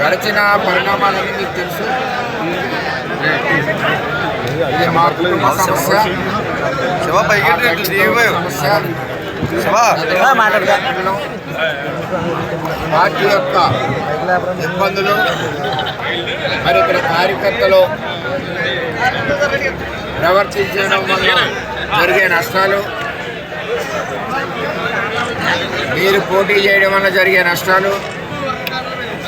గడిచిన పరిణామాలన్నీ మీకు తెలుసు. ఇది మా కుటుంబ సమస్య. పార్టీ యొక్క ఇబ్బందులు మరి ఇక్కడ కార్యకర్తలు ప్రవర్తించడం వల్ల జరిగే నష్టాలు మీరు పోటీ చేయడం వల్ల జరిగే నష్టాలు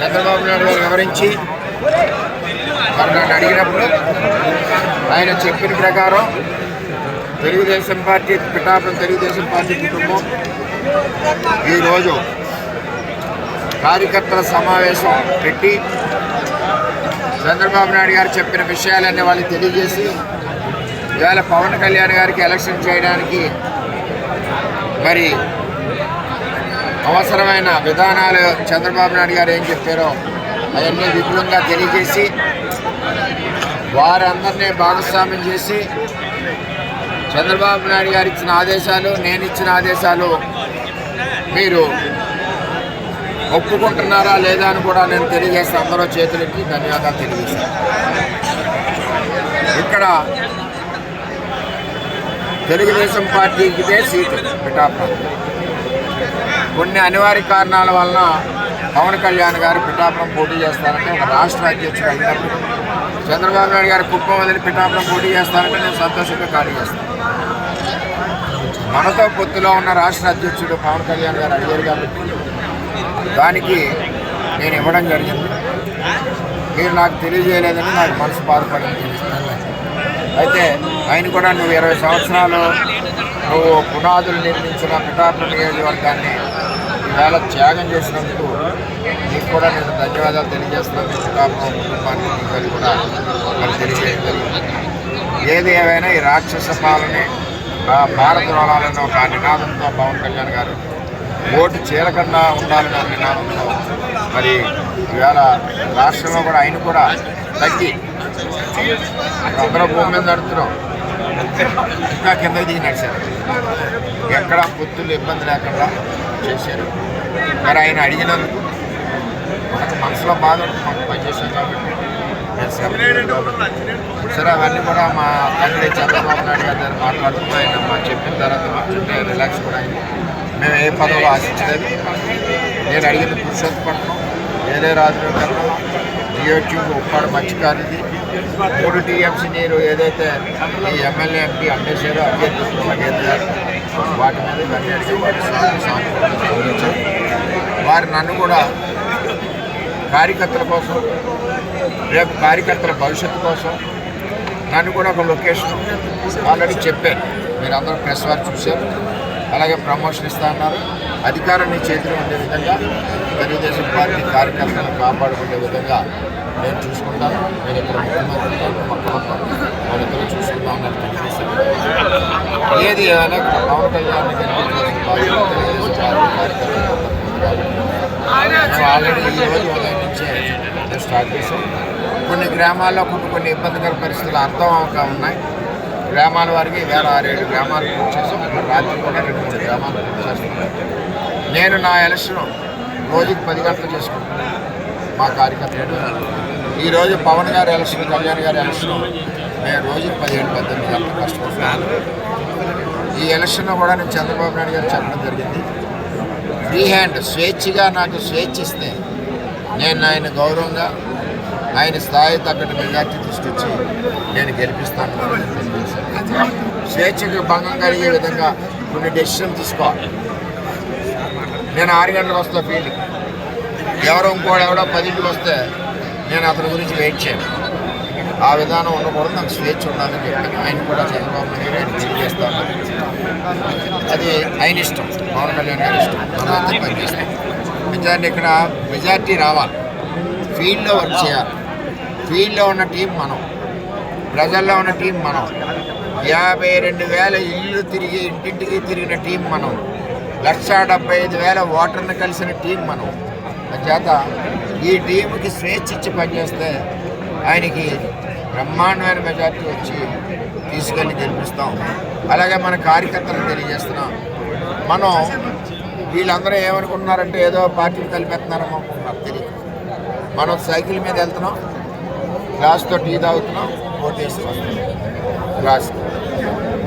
చంద్రబాబు నాయుడు గారు వివరించి మరి నన్ను అడిగినప్పుడు ఆయన చెప్పిన ప్రకారం తెలుగుదేశం పార్టీ పిఠాపురం తెలుగుదేశం పార్టీ కుటుంబం ఈరోజు కార్యకర్తల సమావేశం పెట్టి చంద్రబాబు నాయుడు గారు చెప్పిన విషయాలన్నీ వాళ్ళకి తెలియజేసి ఇవాళ పవన్ కళ్యాణ్ గారికి ఎలక్షన్ చేయడానికి మరి అవసరమైన విధానాలు చంద్రబాబు నాయుడు గారు ఏం చెప్పారో అవన్నీ విపులంగా తెలియజేసి వారందరినీ భాగస్వామ్యం చేసి చంద్రబాబు నాయుడు గారు ఇచ్చిన ఆదేశాలు నేను ఇచ్చిన ఆదేశాలు మీరు ఒప్పుకుంటున్నారా లేదా అని కూడా నేను తెలియజేస్తే అందరూ చేతులకి ధన్యవాదాలు తెలియజేస్తాను. ఇక్కడ తెలుగుదేశం పార్టీకి ఇదే సీటు పిఠాపురం. కొన్ని అనివార్య కారణాల వలన పవన్ కళ్యాణ్ గారు పిఠాపురం పోటీ చేస్తారంటే ఒక రాష్ట్ర అధ్యక్షుడు అయినప్పుడు చంద్రబాబు నాయుడు గారు కుప్పం వదిలి పిఠాపురం పోటీ చేస్తారంటే నేను సంతోషంగా ఖాళీ చేస్తాను. మనతో పొత్తులో ఉన్న రాష్ట్ర అధ్యక్షుడు పవన్ కళ్యాణ్ గారు అడిగారు కాబట్టి దానికి నేను ఇవ్వడం జరిగింది. మీరు నాకు తెలియజేయలేదని నాకు మనసు బాధపడింది. అయితే ఆయన కూడా నువ్వు ఇరవై సంవత్సరాలు పునాదులు నిర్మించిన పిఠాపురం నియోజకవర్గాన్ని ఈవేళ త్యాగం చేసినందుకు నీకు కూడా నేను ధన్యవాదాలు తెలియజేస్తున్నాను. పిఠాపురం కుటుంబానికి నీకు కూడా మరి తెలియజేయడం ఏది ఏమైనా ఈ రాక్షస పాలని భారత రుణాలన్న ఒక నినాదంతో పవన్ కళ్యాణ్ గారు ఓటు చీలకన్నా ఉండాలని ఒక నినాదంతో మరి ఈవేళ రాష్ట్రంలో కూడా ఆయన కూడా తగ్గి అందరూ భూమి మీద నడుతున్నాం ఇంకా కిందకి దిగి సార్. ఎక్కడ పొత్తులు ఇబ్బంది లేకుండా చేశారు. మరి ఆయన అడిగినందుకు మనకు మనసులో బాధ ఉంటుంది మనం పనిచేసాం కాబట్టి. సరే అవన్నీ కూడా మా తండ్రి చంద్రబాబు నాయుడు గారి దగ్గర మాట్లాడుతూ ఆయన మా చెప్పిన తర్వాత మాట్లాడితే రిలాక్స్ కూడా అయింది. మేము ఏ పదవులు ఆశించలేదు. నేను అడిగిన పురుషోత్తపట్నం వేరే రాజునగరం జియో ట్యూబ్ ఉప్పాడు మత్స్యకారుది మూడు టీఎంసీ నీరు ఏదైతే ఈ ఎమ్మెల్యే ఎంపీ అందేశారో అభ్యర్థులు అభ్యర్థులు వాటి మీద ఇవన్నీ వారి స్వామి వారు నన్ను కూడా కార్యకర్తల కోసం రేపు కార్యకర్తల భవిష్యత్తు కోసం నన్ను కూడా ఒక లొకేషన్ ఆల్రెడీ చెప్పాను మీరు అందరూ ప్రెస్ వారు చూశారు. అలాగే ప్రమోషన్ ఇస్తా అన్నారు. అధికారం చేతిలో ఉండే విధంగా తెలుగుదేశం పార్టీ కార్యకర్తలను కాపాడుకునే విధంగా నేను చూసుకుంటాను. నేను ఇక్కడ ముఖ్యమంత్రి ఉంటాను, మా కుటుంబం చూసుకుందాం అని తెలియజేశాను ఏది ఏమైనా పవన్ కళ్యాణ్ తెలుగుదేశం పార్టీ కార్యకర్తలు ఆల్రెడీ ఈ రోజు ఉదయం నుంచే స్టార్ట్ చేశాం కొన్ని గ్రామాల్లో కొన్ని కొన్ని ఇబ్బందికర పరిస్థితులు అర్థం అవక ఉన్నాయి. గ్రామాల వారికి వేల ఆరేడు గ్రామాలు పూర్తి చేసాం రాత్రి కూడా రెండు మూడు గ్రామాలు పూర్తి చేస్తున్నాం. నేను నా ఎలక్షన్ రోజుకి పది గంటలు చేసుకుంటాను మా కార్యకర్తలు. ఈరోజు పవన్ గారి ఎలక్షన్ కళ్యాణ్ గారి ఎలక్షన్ నేను రోజుకి పదిహేడు పద్దెనిమిది గంటలు కష్టపడుతున్నాను ఈ ఎలక్షన్లో కూడా నేను చంద్రబాబు నాయుడు గారు చెప్పడం జరిగింది. ఫ్రీ హ్యాండ్ స్వేచ్ఛగా నాకు స్వేచ్ఛ ఇస్తే నేను ఆయన గౌరవంగా ఆయన స్థాయి తగ్గట్టు మెజార్టీ తీసుకొచ్చి నేను గెలిపిస్తాను. స్వేచ్ఛకు భంగం కలిగే విధంగా కొన్ని డెసిషన్ తీసుకోవాలి. నేను ఆరు గంటలకు వస్తా ఫీల్డ్కి ఎవరో ఇంకోడు ఎవడో పదింటికి వస్తే నేను అతని గురించి వెయిట్ చేయను. ఆ విధానం ఉండకూడదు నాకు స్వేచ్ఛ ఉండాలని చెప్పి ఆయన కూడా చంద్రబాబు నాయుడు ఆయన చేస్తాను అది ఆయన ఇష్టం. పవన్ కళ్యాణ్ గారి ఇష్టం. మనమైతే పనిచేస్తాం మెజార్టీ ఇక్కడ మెజార్టీ రావాలి. ఫీల్డ్లో వర్క్ చేయాలి. ఫీల్డ్లో ఉన్న టీం మనం. ప్రజల్లో ఉన్న టీం మనం. యాభై రెండు వేల ఇల్లు తిరిగి ఇంటింటికి తిరిగిన టీం మనం. లక్ష డెబ్బై ఐదు వేల ఓటర్ని కలిసిన టీం మనం. చేత ఈ టీంకి స్వేచ్ఛ ఇచ్చి పనిచేస్తే ఆయనకి బ్రహ్మాండమైన మెజార్టీ వచ్చి తీసుకెళ్ళి గెలిపిస్తాం. అలాగే మన కార్యకర్తలకు తెలియజేస్తున్నాం. మనం వీళ్ళందరూ ఏమనుకుంటున్నారంటే ఏదో పార్టీలు కలిపేస్తున్నారేమో అనుకుంటున్నారు తెలియదు మనం సైకిల్ మీద వెళ్తున్నాం గ్లాస్తో టీ తాగుతున్నాం ఓటేసి వస్తున్నాం.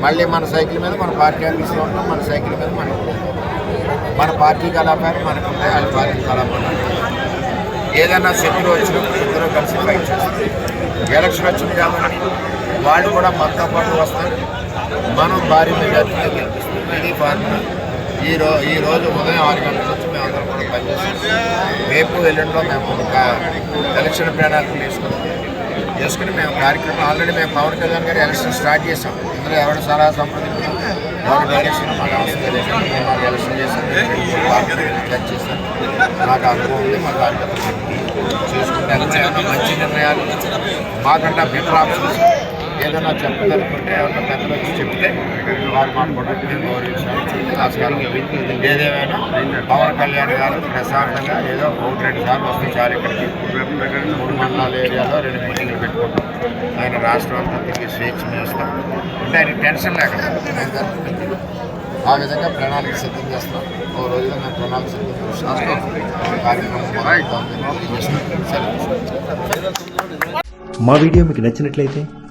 మళ్ళీ మన సైకిల్ మీద మన పార్టీ ఆఫీస్లో ఉంటాం మన సైకిల్ మీద మన మన పార్టీ కలాపాలు మనకు ఉంటాయి వాళ్ళ పార్టీ కలాపాలు ఏదైనా శత్రువు వచ్చినప్పుడు ఇద్దరు కలిసి ఫైట్ చేస్తారు ఎలక్షన్ వచ్చింది కాబట్టి వాళ్ళు కూడా మనతో పాటు వస్తారు. మనం భారీ మెజార్టీతో గెలిపిస్తాం. ఇది ఫార్ములా ఈ రో ఈ రోజు ఉదయం ఆరు గంటల నుంచి మేము అందరం కూడా పనిచేస్తాం. రేపు ఎల్లుండిలో మేము ఒక ఎలక్షన్ ప్రణాళికలు వేసుకున్నాం చేసుకుని మేము కార్యక్రమం ఆల్రెడీ మేము పవన్ కళ్యాణ్ గారి ఎలక్షన్ స్టార్ట్ చేసాం ఇందులో ఎవరు సలహా సంప్రదించాం ఎవరు డైరెక్షన్ మాకు అవసరం ఎలక్షన్ నాకు అనుభవం ఉంది. మా కార్యకర్తలు చేసుకుంటే మంచి నిర్ణయాలు మాకంటే బెటర్ ఆప్షన్స్ ఏదైనా చెప్పగలుగుతుంటే ఎవరైనా పెద్దలు వచ్చి చెప్తే వారు గౌరవించాలి ఆస్కారం ఉంది. ఏదేమైనా పవన్ కళ్యాణ్ గారు ప్రశాంతంగా ఏదో ఒకటి రెండు సార్లు వస్తే చాలు ఇక్కడికి. మూడు మండలాల ఏరియాలో రెండు మీటింగ్లు పెట్టుకుంటాం. ఆయన రాష్ట్రం అంతా తిరిగి స్వేచ్ఛ ఇస్తాం అంటే ఆయన టెన్షన్ లేకుండా. ఆ విధంగా ప్రణాళిక సిద్ధం చేస్తాం. ఓ రోజులో మేము ప్రణాళిక సిద్ధం చేస్తాం. కార్యక్రమం. సరే. మా వీడియో మీకు నచ్చినట్లయితే